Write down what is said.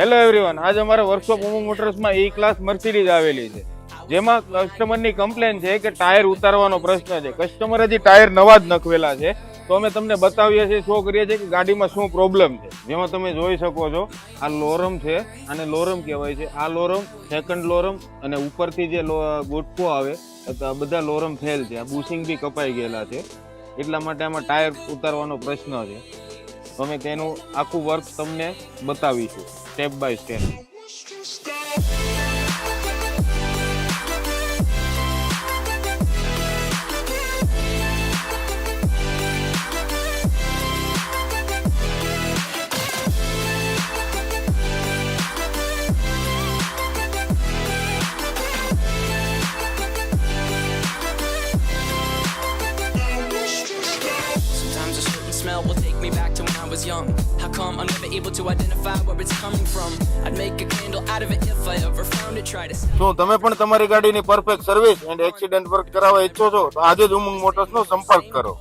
Hello everyone આજે અમારા workshop Umo મોટર્સમાં ઈ ક્લાસ મર્સિડીઝ આવેલી છે. જેમાં કસ્ટમરની કમ્પ્લેન છે કે ટાયર ઉતારવાનો પ્રશ્ન છે. કસ્ટમર હજી ટાયર નવા જ નખવેલા છે. તો અમે તમને બતાવીએ છીએ શો કરીએ છીએ કે ગાડીમાં શું પ્રોબ્લેમ છે. જેમાં તમે જોઈ શકો છો, આ લોરમ છે અને લોરમ કહેવાય છે. આ લોરમ સેકન્ડ લોરમ અને ઉપરથી જે ગોટકો આવે, તો બધા લોરમ ફેલ છે. આ બુશિંગ બી કપાઈ ગયેલા છે. એટલા માટે આમાં ટાયર ઉતારવાનો પ્રશ્ન છે. અમે તેનું આખું વર્ક તમને બતાવીશું step by step smell will take me back to when I was young. How come I'm never able to identify where it's coming from? I'd make a candle out of it if I ever found it. Try to શું તમે પણ તમારી ગાડીની perfect service and accident work કરાવવા ઈચ્છો છો તો આજે જ ઉમંગ મોટર્સનો સંપર્ક કરો